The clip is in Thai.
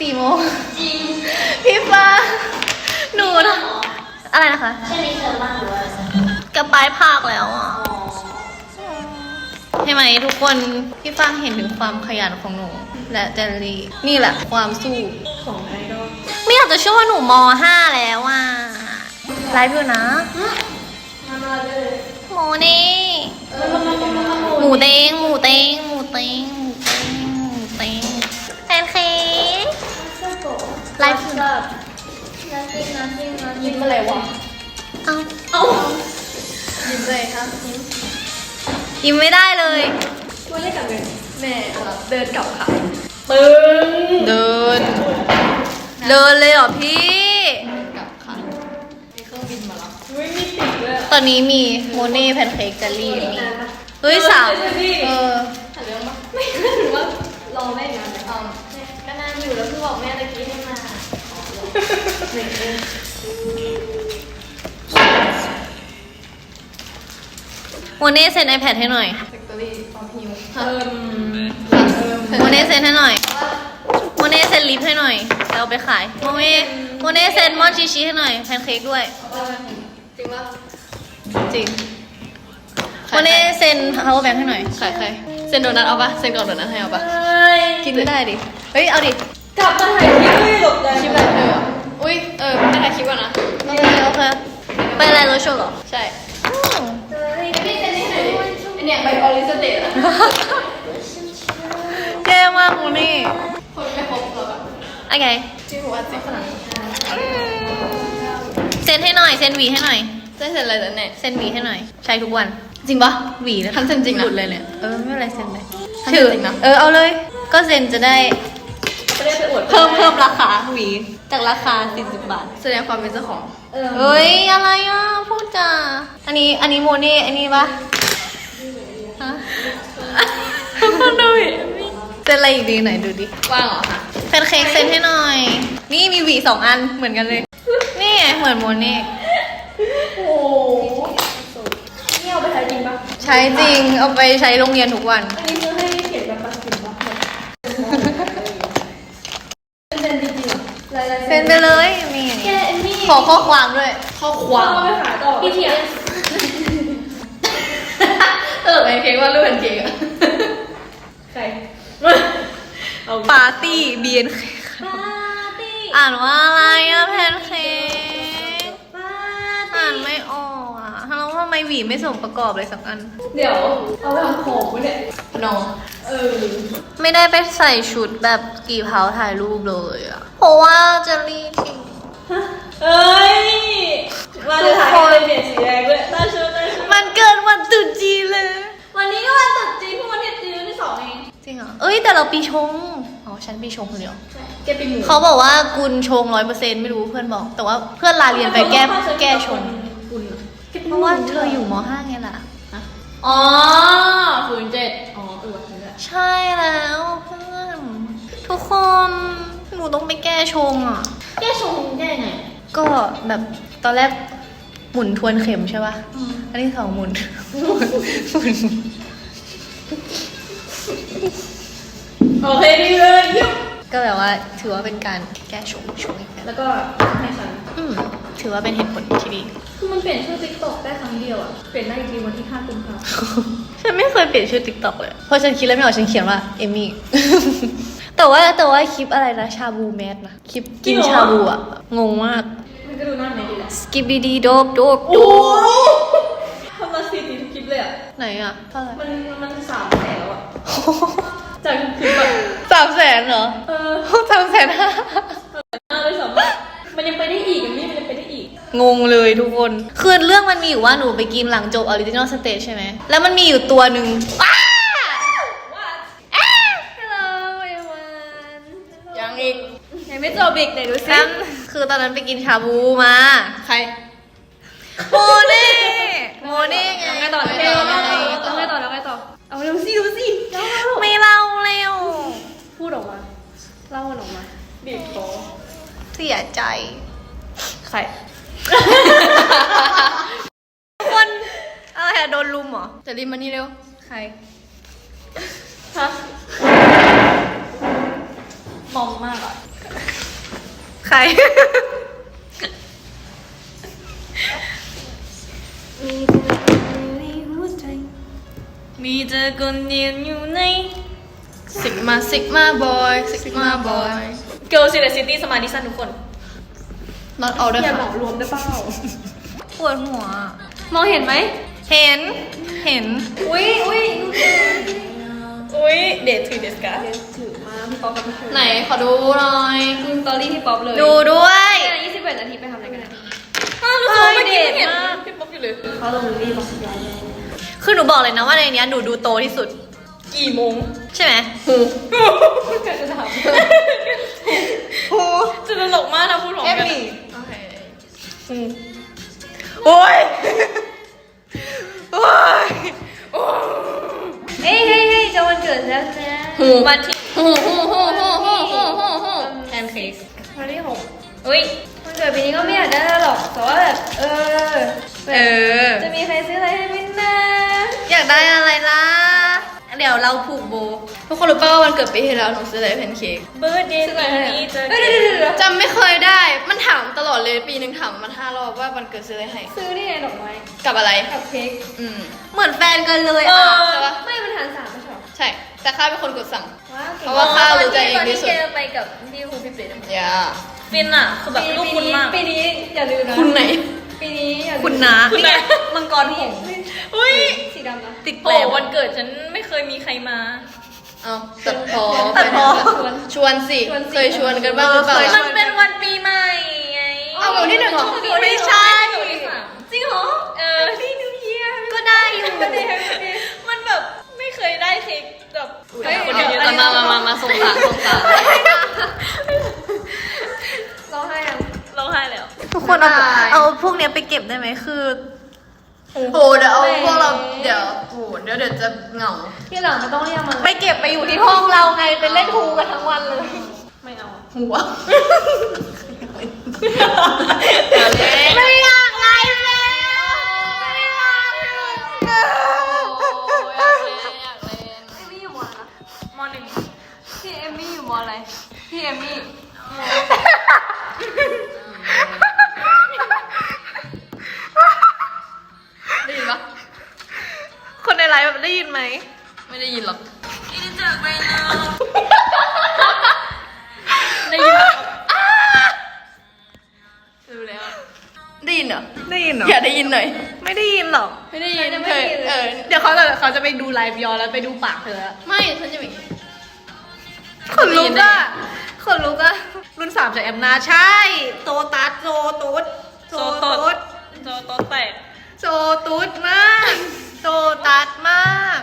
สี่โมงจริงพี่ฟ้าหนูนะอะไรนะคะใช่มิสเตอร์บ้างหรือว่ากระปายภาคแล้วอะใช่ไหมทุกคนพี่ฟางเห็นถึงความขยันของหนู และเจลลี่นี่แหละความสู้ของไอดอลไม่อยากจะเชื่อว่าหนูม .5 แล้วอะไลฟ์อยู่นะมามาเลยหมูนี่เออมามามามามาหมูเต้งหมูเต้งหมูเต้ง ไลฟ์อยู่นะนาซิงนาซิงนาซิงยิ้มอะไรวะเอ้าเอ้ายิ้มเลยครับยิ้มยิ้มไม่ได้เลยช่วยได้กับเงินแม่เดินกลับค่ะตึงเดินเดินเลยเหรอพี่กลับค่ะมีเครื่องบินมาแล้วอุ้ยมีติดเลยตอนนี้มีโมเน่แพนเค้กเจลลี่มีเฮ้ยสามเออถ่ายเรื่องปะไม่ถือว่ารอได้นานเลยอ๋อเนี่ย ก็นานอยู่แล้วเพิ่งบอกแม่ตะกี้ให้มาขอลงหนึ่งเองโมเน่เซ็น iPad ให้หน่อยแฟคทอรี่ออฟฮิวเอิ่มโมเน่เซ็นให้หน่อยโมเน่เซ็นลิปให้หน่อยจะเอาไปขายโมเน่โมเน่เซ็นมอนชิชิให้หน่อยแพนเค้กด้วย จริงปะจริงโมเน่เซ็น power bank ให้หน่อยใครใคร เซ็นโดนัทเอาปะเซ็นก่อนโดนัทให้เอาปะเฮ้ยกินไม่ได้ดิ เฮ้ย เอาดิ กลับมาถ่ายคลิปไม่หลบใจคลิปอะไรเธอเหรออุ้ย เออไม่ถ่ายคลิปก่อนนะ โอเคโอเคไปอะไรรถโชว์เหรอ ใช่อืมพี่เซ็นให้หน่อยดิอันเนี่ยใบออริสเตทอะแย่มากโมเน่คนไม่ครบหรอกอะโอเคที่หัวเจ็บขนาดนั้นเซ็นให้หน่อย เซ็นหวีให้หน่อยจะเซ็นอะไรแล้วเนี่ยเซ็นหวีให้หน่อย ใช้ทุกวัน จริงปะหวีนะทันเซ็นจริงนะหลุดเลยเนี่ย เออไม่เป็นไรเซ็นเลยทันเซ็นจริงนะเออเอาเลย ก็เซ็นจะได้ไม่ได้ไปอวดเพิ่มเพิ่มราคาหวีจากราคา 40 บาท แสดงความเป็นเจ้าของเออเฮ้ยอะไรอะพูดจ้าอันนี้อันนี้โมเน่อันนี้ปะฮะคนดูอีกเซ็นอะไรอีกดีไหนดูดิว่างเหรอคะแพนเค้กเซ็นให้หน่อย นี่มีหวีสองอันเหมือนกันเลย นี่ไงเหมือนโมเน่โอ้โหนี่เอาไปถ่ายจริงปะ ใช้จริงเอาไปใช้โรงเรียนทุกวัน อันนี้คือให้เขียนแบบตัดสินปะเซ็นจริงๆเหรอลายลายเซ็นไปเลยนี่แกเอมมี่ขอข้อความด้วย ข้อความเอาไปขายต่อพี่เทียนตลกไอ้เค้กว่ารูปเป็นเค้กอะใครเอาปาร์ตี้เบียนปาร์ตี้อ่านว่าอะไรอะแพนเค้กปาร์ตี้อ่านไม่ออกอะแล้วทำ ไมหวีไม่ส่งประกอบเลยสักอัน เดี๋ยวเอาไปทำของไว้เนี่ยนอเออ ไม่ได้ไปใส่ชุดแบบกี่เผาถ่ายรูปเลยอะเพราะว่าจะรีบทิ้ง เอ้ยมาจะถ่ายให้เลยเนี่ยสีแดงด้วยตาชุดตาชุดมันเกินวันตรุษจีนเลย วันนี้ก็วันตรุษจีนพวกวันเด็ดจีนวันที่สองเองจริงเหรอ เอ้ยแต่เราปีชง อ๋อฉันปีชงคนเดียวแกเป็นหมูเขาบอกว่ากุลชงร้อยเปอร์เซ็นต์ไม่รู้เพื่อนบอก แต่ว่าเพื่อนลาเรียนไปแก้แก้ชงคุณ เหรอเพราะว่าเธออยู่ม .5 ไงล่ะ อ๋อศูนย์เจ็ดอ๋อเออว่ะนี่แหละใช่แล้วเพื่อนทุกคนหนูต้องไปแก้ชงอะ แกชงแกไงก็แบบตอนแรกหมุนทวนเข็มใช่ป่ะ อันที่สองหมุนหมุนหมุนโอเคดีเลยเยี่ยมก็แบบว่าถือว่าเป็นการแก้ชงชงอีกแบบแล้วก็ให้ฉัน อืมถือว่าเป็นเหตุผลที่ดีคือมัน เปลี่ยนชื่อติ๊กต็อกได้ครั้งเดียวอะเปลี่ยนได้อีกทีวันที่5กุมภาพันธ์ฉันไม่เคยเปลี่ยนชื่อติ๊กต็อกเลย เพราะฉันคิดแล้วไม่ออกฉันเขียนว่าเอมี่ แต่ว่าแต่ว่าคลิปอะไรนะชาบูแมสนะคลิปกินชาบูอะงงมาก มันก็ดูหน้าไหนดีแหละสกิปดีดีโดบโดบโดโอ้บทำมาสี่ทีทุกคลิปเลยอะไหนอะเท่าไหร่มันมันสามแสนแล้วอะจากคลิปอะสามแสนเหรอ เออสามแสนห้าหน้า งงเลยทุกคน คือเรื่องมันมีอยู่ว่าหนูไปกินหลังจบออริจินอลสเตจใช่ไหม แล้วมันมีอยู่ตัวหนึ่งว้าว่าอ้า Hello everyone ยังอีกยังไม่จบอีกไหนดูซินั่นคือตอนนั้นไปกินชาบูมา ใคร โมเน่โมเน่ไงไงต่อโอไงเคต่อแล้วไงไงต่ต่ออแล้วไงต่อแล้วไงต่อ เอาเร็วสิเร็วสิเล่าเล่าไม่เล่าเร็ว พูดออกมา เล่ามันออกมาบีบคอเสียใจ ใคร คนอะไรอะโดนลุมเหรอจะรีบมานี่เร็ว ใคร ฮะมอมมากอะ ใคร มีเจอคนเดียวอยู่ในสิกมาสิกมาบอยสิกมาบอย เกิร์ลซิตี้ซิตี้สมาดิสันทุกคน น็อตเอาด้วยอย่าค่ะเหมารวมได้เปล่าปวดหัว มองเห็นไหม เห็น เห็น อุ้ยอุ้ยอุ้ยเดทถือเดสกาถือมาพี่ป๊อปกับพี่เชอร์ไหนขอดูหน่อยดูสตอรี่พี่ป๊อปเลยดูด้วยยี่สิบแปดนาทีไปทำอะไรกันนะอ้าวรู้สึกว่าไม่เดทมาก พี่ป๊อปอยู่เลย เขาลงรีบบอกยายคือหนูบอกเลยนะว่าในเนี้ยหนูดูโตที่สุด กี่โมงใช่ไหมเกิดจะถามจะตลกมากนะพูดของเอกันมี่ โอเคโอ้ยโอ้ย เฮ้ยเฮ้ยเฮ้ยจะวันเกิดแล้วนะหูวันที่หูหูหูหูหูหูหูหูแพนเค้กวันที่หกอุ้ย วันเกิดปีนี้ก็ไม่อยากได้หรอกแต่ว่าแบบเออแบเอบอจะมีใครซื้ออะไรให้ไหมนะอยากได้อะไรล่ะ เดี๋ยวเราผูกโบ ทุกคนรู้ป่าวว่าวันเกิดปีที่แล้วหนูซื้ออะไรให้แพนเค้กเบิร์ดเดย์ปีนี้เจอเอ้ยเดี๋ยวเดี๋ยวเดี๋ยวจำไม่เคยได้ มันถามตลอดเลยปีหนึ่งถามมันห้ารอบว่าวันเกิดซื้ออะไรให้ซื้อนี่ไงดอกไม้กับอะไร กับเค้กอืมเหมือนแฟนกันเลยอะใช่ปะไม่มันหารสามไม่ใช่หรอใช่ แต่ข้าเป็นคนกดสั่ง ว้าวเพราะว่าข้าวรู้ใจเองที่สุดตอนที่แกไปกับพี่ครูพี่เป็ดอะอย่าฟินอะ คือแบบลูกคุณมาก ปีนี้อย่าลืมนะ คุณไหน ปีนี้อย่าลืมคุณนะคุณนะมังกรหงส์ อุ้ยสีดำนะติดแกโอ้ลมวันเกิดฉันไม่เคยมีใครมา เอาตัดพอตัดพ้อชวนสิ ชวนสิ เคยชวนกันบ้างหรือเปล่า มันเป็นวันปีใหม่ไงเอาวันที่หนึ่งเหรอ ไม่ใช่ วันที่สามจริงเหรอ เออที่นิวเยียร์ก็ได้อยู่ มันแบบไม่เคยได้เค้กแบบเฮ้ยคนเดียวเอามามามามาส่งสารส่งสารร้องไห้ยังร้องไห้แล้ว ทุกคนเอาเอาพวกเนี้ยไปเก็บได้ไหมคือ โอ้โหเดี๋ยวเอาพวกเราเดี๋ยวโอ้โหเดี๋ยวเดี๋ยวจะเหงา ที่หลังไม่ต้องเรียกมาไปเก็บไปอยู่ที่ห้องเราไงไปเล่นฮูกันทั้งวันเลย ไม่เอาอะหัวไม่อยากไลฟ์แล้วไม่อยากเล่นอยากเล่นอยากเล่นเอมมี่อยู่มออะไรนะมหนึ่งพี่เอมมี่อยู่มออะไรพี่เอม ไลฟ์แบบได้ยินไหม ไม่ได้ยินหรอกได้ยินไหมรู้แล้ว ได้ยินเหรอ ได้ยินเหรอ อย่าได้ยินหน่อย ไม่ได้ยินหรอก ไม่ได้ยินไม่เคได้ยยินเออ เดี๋ยวเขาจะเขาจะไปดูไลฟ์ย้อนแล้วไปดูปากเธออะไม่ฉันจะมีขนลุกอะขนลุกอะรุ่นสามจากแอมนาใช่ โตตัสโซตุดโซโตดโซโตดแตกโซตุดมาก โซตัดมาก